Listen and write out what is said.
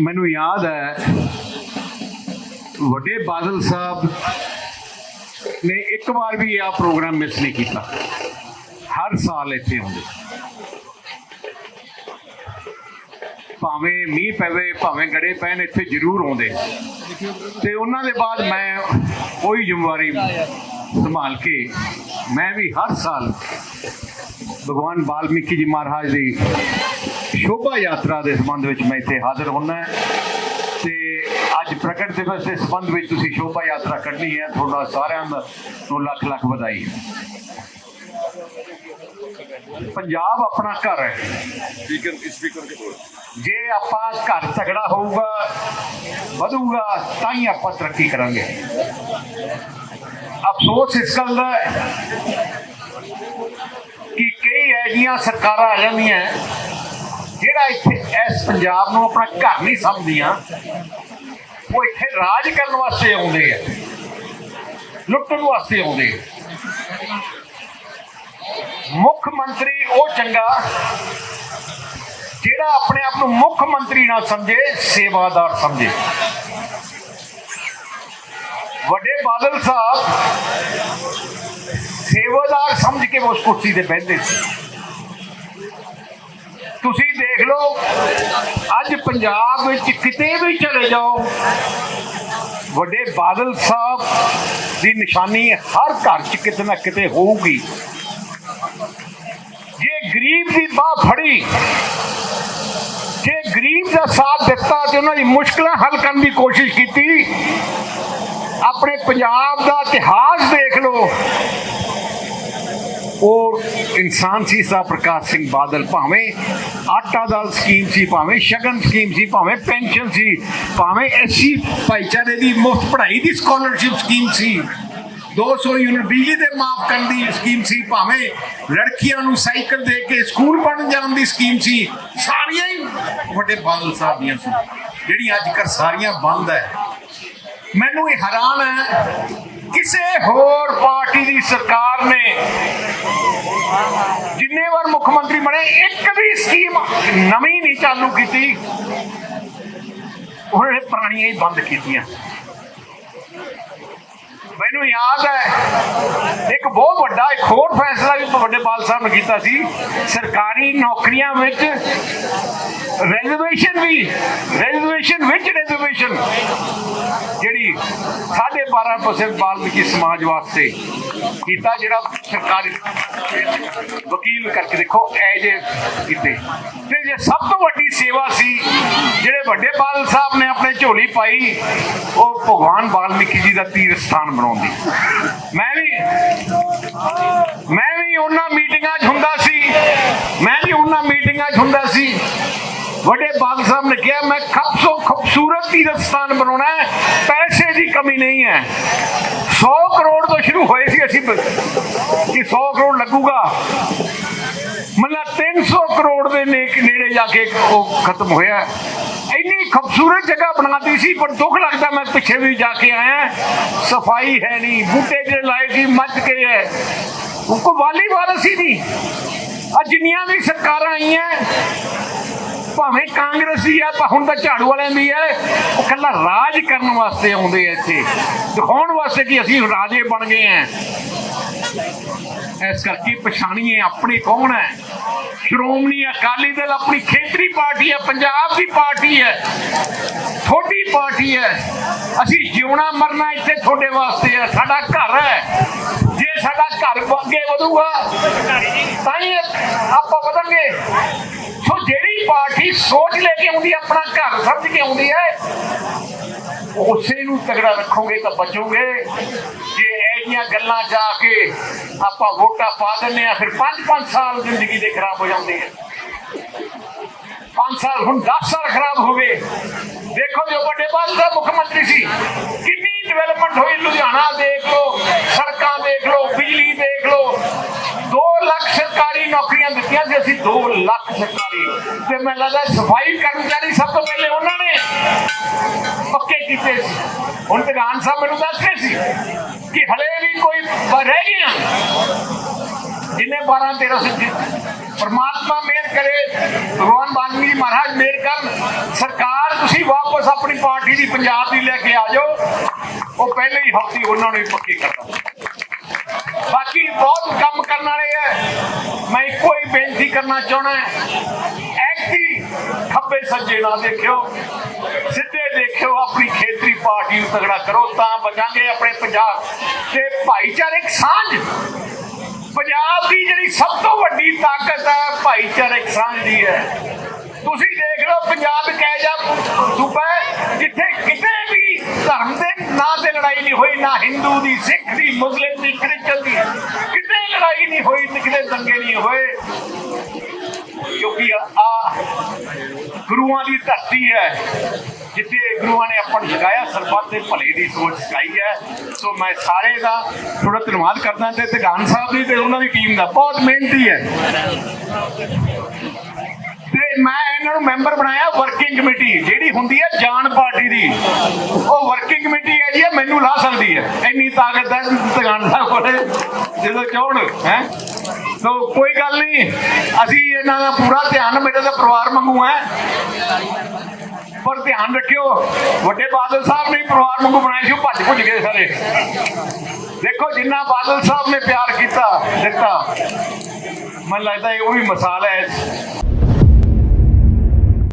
ਮੈਨੂੰ ਯਾਦ ਹੈ, ਵੱਡੇ ਬਾਦਲ ਸਾਹਿਬ ਨੇ ਇੱਕ ਵਾਰ ਵੀ ਇਹ ਪ੍ਰੋਗਰਾਮ ਮਿਸ ਨਹੀਂ ਕੀਤਾ। ਹਰ ਸਾਲ ਇੱਥੇ ਆਉਂਦੇ। ਭਾਵੇਂ ਮੀਂਹ ਪਵੇ, ਭਾਵੇਂ ਗੜੇ ਪੈਣ, ਇੱਥੇ ਜ਼ਰੂਰ ਆਉਂਦੇ। ਤੇ ਉਹਨਾਂ ਦੇ ਬਾਅਦ ਮੈਂ ਕੋਈ ਜ਼ਿੰਮੇਵਾਰੀ ਸੰਭਾਲ ਕੇ ਮੈਂ ਵੀ ਹਰ ਸਾਲ ਭਗਵਾਨ ਵਾਲਮੀਕੀ ਜੀ ਮਹਾਰਾਜ ਦੀ ਸ਼ੋਭਾ ਯਾਤਰਾ ਦੇ ਸੰਬੰਧ ਵਿੱਚ ਮੈਂ ਇੱਥੇ ਹਾਜ਼ਰ ਹੋਣਾ ਤੇ ਅੱਜ ਪ੍ਰਗਟ ਦਿਵਸ ਦੇ ਸੰਬੰਧ ਵਿੱਚ ਤੁਸੀਂ ਸ਼ੋਭਾ ਯਾਤਰਾ ਕੱਢਣੀ ਹੈ। ਤੁਹਾਡਾ ਸਾਰਿਆਂ ਨੂੰ ਲੱਖ ਲੱਖ ਵਧਾਈ। ਪੰਜਾਬ ਆਪਣਾ ਘਰ ਹੈ। ਸਪੀਕਰ ਸਪੀਕਰ ਕੇ ਬੋਲ ਜੇ ਆਪਾਂ ਘਰ ਤਗੜਾ ਹੋਊਗਾ ਵਧੂਗਾ ਤਾਂ ਹੀ ਆਪਾਂ ਤਰੱਕੀ ਕਰਾਂਗੇ। ਅਫਸੋਸ ਇਸ ਗੱਲ ਦਾ ਕਿ ਕਈ ਐਜੀਆਂ ਸਰਕਾਰਾਂ ਆ ਜਾਂਦੀਆਂ ਜਿਹੜਾ ਇੱਥੇ ਇਸ ਪੰਜਾਬ ਨੂੰ ਆਪਣਾ ਘਰ ਨਹੀਂ ਸਮਝਦੀਆਂ, ਉਹ ਇੱਥੇ ਰਾਜ ਕਰਨ ਵਾਸਤੇ ਆਉਂਦੇ ਆ, ਲੁੱਟਣ ਵਾਸਤੇ ਆਉਂਦੇ ਆ। ਮੁੱਖ ਮੰਤਰੀ ਉਹ ਚੰਗਾ, ਜਿਹੜਾ ਆਪਣੇ ਆਪ ਨੂੰ ਮੁੱਖ ਮੰਤਰੀ ਨਾ ਸਮਝੇ, ਸੇਵਾਦਾਰ ਸਮਝੇ। ਵੱਡੇ ਬਾਦਲ ਸਾਹਿਬ ਸੇਵਾਦਾਰ ਸਮਝ ਕੇ ਉਸ ਕੁਰਸੀ ਤੇ ਬੈਠਦੇ ਸੀ। ਤੁਸੀਂ ਦੇਖ ਲਓ, ਅੱਜ ਪੰਜਾਬ ਵਿੱਚ ਕਿਤੇ ਵੀ ਚਲੇ ਜਾਓ, ਵੱਡੇ ਬਾਦਲ ਸਾਹਿਬ ਦੀ ਨਿਸ਼ਾਨੀ ਹਰ ਘਰ 'ਚ ਕਿਤੇ ਨਾ ਕਿਤੇ ਹੋਊਗੀ। ਜੇ ਗਰੀਬ ਦੀ ਬਾਹ ਫੜੀ, ਜੇ ਗਰੀਬ ਦਾ ਸਾਥ ਦਿੱਤਾ ਤੇ ਉਹਨਾਂ ਦੀ ਮੁਸ਼ਕਲਾਂ ਹੱਲ ਕਰਨ ਦੀ ਕੋਸ਼ਿਸ਼ ਕੀਤੀ, ਆਪਣੇ ਪੰਜਾਬ ਦਾ ਇਤਿਹਾਸ ਦੇਖ ਲਓ ਉਹ ਇਨਸਾਨ ਸੀ ਸਾ ਪ੍ਰਕਾਸ਼ ਸਿੰਘ ਬਾਦਲ ਭਾਵੇਂ ਆਟਾ ਦਾਲ ਸਕੀਮ ਸੀ, ਭਾਵੇਂ ਸ਼ਗਨ ਸਕੀਮ ਸੀ, ਭਾਵੇਂ ਪੈਨਸ਼ਨ ਸੀ, ਭਾਵੇਂ ਐਸੀ ਭਾਈਚਾਰੇ ਦੀ ਮੁਫਤ ਪੜ੍ਹਾਈ ਦੀ ਸਕਾਲਰਸ਼ਿਪ ਸਕੀਮ ਸੀ। 200 ਯੂਨਿਟ ਬਿਜਲੀ ਦੇ ਮਾਫ ਕਰਨ ਦੀ ਸਕੀਮ ਸੀ, ਭਾਵੇਂ ਲੜਕੀਆਂ ਨੂੰ ਸਾਈਕਲ ਦੇ ਕੇ ਸਕੂਲ ਪੜ੍ਹਨ ਜਾਣ ਦੀ ਸਕੀਮ ਸੀ। ਸਾਰੀਆਂ ਹੀ ਵੱਡੇ ਬਾਦਲ ਸਾਹਿਬ ਦੀਆਂ ਸੀ। ਜਿਹੜੀ ਅੱਜ ਕੱਲ੍ਹ ਸਾਰੀਆਂ ਬੰਦ ਹੈ। ਮੈਨੂੰ ਇਹ ਹੈਰਾਨ ਹੈ ਕਿਸੇ ਹੋਰ ਪਾਰਟੀ ਦੀ ਸਰਕਾਰ ਨੇ ਜਿੰਨੇ ਵਾਰ ਮੁੱਖ ਮੰਤਰੀ ਬਣੇ, ਇੱਕ ਵੀ ਸਕੀਮ ਨਵੀਂ ਨਹੀਂ ਚਾਲੂ ਕੀਤੀ। ਉਹਨਾਂ ਨੇ ਪੁਰਾਣੀਆਂ ਹੀ ਬੰਦ ਕੀਤੀਆਂ। ਮੈਨੂੰ ਯਾਦ ਹੈ ਬਹੁਤ ਵੱਡਾ, ਇੱਕ ਹੋਰ ਫੈਸਲਾ ਵੀ ਵੱਡੇ ਪਾਲ ਸਾਹਿਬ ਨੇ ਕੀਤਾ ਸੀ, ਸਰਕਾਰੀ ਨੌਕਰੀਆਂ ਵਿੱਚ ਰਿਜ਼ਰਵੇਸ਼ਨ ਵੀ ਰਿਜ਼ਰਵੇਸ਼ਨ ਵਿੱਚ ਰਿਜ਼ਰਵੇਸ਼ਨ ਜਿਹੜੀ 12.5% ਬਾਲਮੀਕੀ ਸਮਾਜ ਵਾਸਤੇ ਕੀਤਾ, ਜਿਹੜਾ ਸਰਕਾਰੀ ਵਕੀਲ ਕਰਕੇ ਦੇਖੋ ਐ ਜੇ ਕੀਤੇ। ਤੇ ਜੇ ਸਭ ਤੋਂ ਵੱਡੀ ਸੇਵਾ ਸੀ, ਜਿਹੜੇ ਵੱਡੇ ਬਾਦਲ ਸਾਹਿਬ ਨੇ ਆਪਣੇ ਝੋਲੀ ਪਾਈ, ਉਹ ਭਗਵਾਨ ਵਾਲਮੀਕੀ ਜੀ ਦਾ ਤੀਰਥ ਸਥਾਨ ਬਣਾਉਂਦੀ ਮੈਂ ਵੀ ਮੈਂ ਵੀ ਉਹਨਾਂ ਮੀਟਿੰਗਾਂ 'ਚ ਹੁੰਦਾ ਸੀ ਮੈਂ ਵੀ ਉਹਨਾਂ ਮੀਟਿੰਗਾਂ 'ਚ ਹੁੰਦਾ ਸੀ। ਵੱਡੇ ਬਾਦਲ ਸਾਹਿਬ ਨੇ ਕਿਹਾ, ਮੈਂ ਖੂਬਸੂਰਤ ਖੂਬਸੂਰਤ ਤੀਰਥ ਸਥਾਨ ਬਣਾਉਣਾ ਹੈ। ਪੈਸੇ ਦੀ ਕਮੀ ਨਹੀਂ ਹੈ। 100 ਕਰੋੜ ਤੋਂ ਸ਼ੁਰੂ ਹੋਏ ਸੀ ਅਸੀਂ। ਕਿ 100 ਕਰੋੜ ਲੱਗੂਗਾ। ਮਤਲਬ 300 ਕਰੋੜ ਦੇ ਨੇੜੇ ਜਾ ਕੇ ਉਹ ਖਤਮ ਹੋਇਆ। ਇੰਨੀ ਖੂਬਸੂਰਤ ਜਗ੍ਹਾ ਬਣਾਤੀ ਸੀ, ਪਰ ਦੁੱਖ ਲੱਗਦਾ ਮੈਂ ਪਿੱਛੇ ਵੀ ਜਾ ਕੇ ਆਇਆ। ਸਫ਼ਾਈ ਹੈ ਨਹੀਂ। ਬੂਟੇ ਜਿਹੜੇ ਲਾਏ ਸੀ ਮੱਚ ਗਏ ਹੈ। ਉਹ ਕੋ ਵਾਲੀ ਵਾਰਸ ਨਹੀਂ। ਆ ਜਿੰਨੀਆਂ ਵੀ ਸਰਕਾਰਾਂ ਆਈਆਂ, ਭਾਵੇਂ ਕਾਂਗਰਸੀ ਦੀ ਆ ਹੁਣ ਤਾਂ ਝਾੜੂ ਵਾਲਿਆਂ ਦੀ ਹੈ ਉਹ ਕੱਲਾ ਰਾਜ ਕਰਨ ਵਾਸਤੇ ਆਉਂਦੇ ਆ ਇੱਥੇ। ਦਿਖਾਉਣ ਵਾਸਤੇ ਕਿ ਅਸੀਂ ਰਾਜੇ ਬਣ ਗਏ ਆ। ਇਸ ਕਰਕੇ ਪਛਾਣੀਏ ਆਪਣੇ ਕੌਣ ਹੈ? ਸ਼੍ਰੋਮਣੀ ਅਕਾਲੀ ਦਲ ਆਪਣੀ ਖੇਤਰੀ ਪਾਰਟੀ ਹੈ, ਪੰਜਾਬ ਦੀ ਪਾਰਟੀ ਹੈ ਤੁਹਾਡੀ ਪਾਰਟੀ ਹੈ। ਅਸੀਂ ਜਿਉਣਾ ਮਰਨਾ ਇੱਥੇ ਤੁਹਾਡੇ ਵਾਸਤੇ ਹੈ, ਸਾਡਾ ਘਰ ਹੈ। ਸਾਡਾ ਘਰ ਅੱਗੇ ਵਧੂਗਾ ਤਾਂ ਹੀ ਆਪਾਂ ਵਧਾਂਗੇ। ਸੋ ਜਿਹੜੀ ਪਾਰਟੀ ਸੋਚ ਲੈ ਕੇ ਆਉਂਦੀ, ਆਪਣਾ ਘਰ ਸਮਝ ਕੇ ਆਉਂਦੀ ਹੈ, ਉਸੇ ਨੂੰ ਤਗੜਾ ਰੱਖੋਗੇ ਤਾਂ ਬਚੋਗੇ। ਜੇ ਐਡੀਆਂ ਗੱਲਾਂ ਜਾ ਕੇ ਆਪਾਂ ਵੋਟਾਂ ਪਾ ਦਿੰਦੇ ਆ ਫਿਰ 5-5 ਸਾਲ ਜ਼ਿੰਦਗੀ ਦੇ ਖਰਾਬ ਹੋ ਜਾਂਦੇ ਆ। 5 ਸਾਲ ਹੁਣ 10 ਸਾਲ ਖਰਾਬ ਹੋ ਗਏ। ਦੇਖੋ ਜੋ ਵੱਡੇ ਬਾਦਲ ਦਾ ਮੁੱਖ ਮੰਤਰੀ ਸੀ। ਕਿੰਨੀ ਡਿਵੈਲਪਮੈਂਟ ਹੋਈ, ਲੁਧਿਆਣਾ ਦੇਖ ਲਓ, ਸੜਕਾਂ ਦੇਖ ਲਓ, ਬਿਜਲੀ ਦੇਖ ਲਓ। 2 ਲੱਖ ਸਰਕਾਰੀ ਨੌਕਰੀਆਂ ਦਿੱਤੀਆਂ ਸੀ, ਅਸੀਂ 2 ਲੱਖ ਸਰਕਾਰੀ। ਤੇ ਮੈਨੂੰ ਲੱਗਦਾ ਸਫ਼ਾਈ ਕਰਮਚਾਰੀ ਸਭ ਤੋਂ ਪਹਿਲੇ ਉਹਨਾਂ ਨੇ ਪੱਕੇ ਕੀਤੇ ਸੀ। ਹੁਣ ਪ੍ਰਧਾਨ ਸਾਹਿਬ ਮੈਨੂੰ ਦੱਸ ਸੀ ਕਿ ਹਲੇ ਵੀ ਕੋਈ ਰਹਿ ਗਿਆ ਜਿੰਨੇ 12 13 ਸਿੱਧੀ ਪਰਮਾਤਮਾ ਮੇਰ ਕਰੇ, ਭਗਵਾਨ ਵਾਲਮੀਕੀ ਮਹਾਰਾਜ ਮਿਹਰ ਕਰਨ। ਸਰਕਾਰ, ਤੁਸੀਂ ਵਾਪਸ ਆਪਣੀ ਪਾਰਟੀ ਦੀ ਪੰਜਾਬ ਦੀ ਲੈ ਕੇ ਆ ਜਾਓ। ਉਹ ਪਹਿਲੇ ਹੀ ਹਫ਼ਤੇ ਉਹਨਾਂ ਨੂੰ ਪੱਕੀ ਕਰਦਾ ਬਾਕੀ ਬਹੁਤ ਕੰਮ ਕਰਨ ਵਾਲੇ ਹੈ ਮੈਂ ਇੱਕੋ ਹੀ ਬੇਨਤੀ ਕਰਨਾ ਚਾਹਣਾ ਐਕਟੀ ਖੱਬੇ ਸੱਜੇ ਨਾ ਦੇਖਿਓ, ਸਿੱਧੇ ਦੇਖਿਓ ਆਪਣੀ ਖੇਤਰੀ ਪਾਰਟੀ ਨੂੰ ਤਗੜਾ ਕਰੋ, ਤਾਂ ਬਚਾਂਗੇ ਆਪਣੇ ਪੰਜਾਬ। ਤੇ ਭਾਈਚਾਰਕ ਸਾਂਝ। ਪੰਜਾਬ ਦੀ ਜਿਹੜੀ ਸਭ ਤੋਂ ਵੱਡੀ ਤਾਕਤ ਹੈ ਭਾਈਚਾਰਕ ਸਾਂਝ ਦੀ ਹੈ। ਤੁਸੀਂ ਦੇਖ ਲਓ, ਪੰਜਾਬ ਇੱਕ ਇਹੋ ਸੂਬਾ ਜਿੱਥੇ ਕਿਤੇ ਧਰਮ ਦੇ, ਨਾਂ ਤੇ ਲੜਾਈ ਨਹੀਂ ਹੋਈ, ਨਾ ਹਿੰਦੂ ਦੀ, ਸਿੱਖ ਦੀ, ਮੁਸਲਿਮ ਦੀ, ਕ੍ਰਿਸਚਨ ਦੀ। ਕਿਤੇ ਲੜਾਈ ਨਹੀਂ ਹੋਈ ਕਿਤੇ ਦੰਗੇ ਨਹੀਂ ਹੋਏ। ਕਿਉਂਕਿ ਆ ਗੁਰੂਆਂ ਦੀ ਧਰਤੀ ਹੈ, ਜਿੱਥੇ ਗੁਰੂਆਂ ਨੇ ਆਪਾਂ ਨੂੰ ਸਿਖਾਇਆ ਸਰਬੱਤ ਦੇ ਭਲੇ ਦੀ ਸੋਚ ਸਿਖਾਈ ਹੈ। ਸੋ ਮੈਂ ਸਾਰੇ ਦਾ ਥੋੜਾ ਧੰਨਵਾਦ ਕਰਦਾ ਤੇ ਧਗਾਨ ਸਾਹਿਬ ਦੀ ਤੇ ਉਹਨਾਂ ਦੀ ਟੀਮ ਦਾ। ਬਹੁਤ ਮਿਹਨਤੀ ਹੈ। ਤੇ ਮੈਂ ਇਹਨਾਂ ਨੂੰ ਮੈਂਬਰ ਬਣਾਇਆ ਵਰਕਿੰਗ ਕਮੇਟੀ ਜਿਹੜੀ ਹੁੰਦੀ ਹੈ ਜਾਨ ਪਾਰਟੀ ਦੀ। ਉਹ ਵਰਕਿੰਗ ਕਮੇਟੀ ਹੈ ਜੀ ਇਹ ਮੈਨੂੰ ਲਾ ਸਕਦੀ ਹੈ। ਇੰਨੀ ਤਾਕਤ ਹੈ ਧਗਾਨ ਸਾਹਿਬ ਕੋਲੇ ਜਦੋਂ ਚਾਹਣ ਹੈ? ਸੋ ਕੋਈ ਗੱਲ ਨਹੀਂ, ਅਸੀਂ ਇਹਨਾਂ ਦਾ ਪੂਰਾ ਧਿਆਨ, ਮੇਰੇ ਦਾ ਪਰਿਵਾਰ ਮੰਗੂ ਹੈ। ਪਰ ਧਿਆਨ ਰੱਖਿਓ, ਵੱਡੇ ਬਾਦਲ ਸਾਹਿਬ ਨੇ ਪਰਿਵਾਰ ਵਾਂਗੂ ਬਣਾਏ ਸੀ, ਉਹ ਭੱਜ ਭੁੱਜ ਗਏ ਸਾਰੇ। ਦੇਖੋ, ਜਿੰਨਾ ਬਾਦਲ ਸਾਹਿਬ ਨੇ ਪਿਆਰ ਕੀਤਾ, ਦਿੱਤਾ। ਮੈਨੂੰ ਲੱਗਦਾ ਇਹ ਉਹ ਵੀ ਮਿਸਾਲ ਹੈ।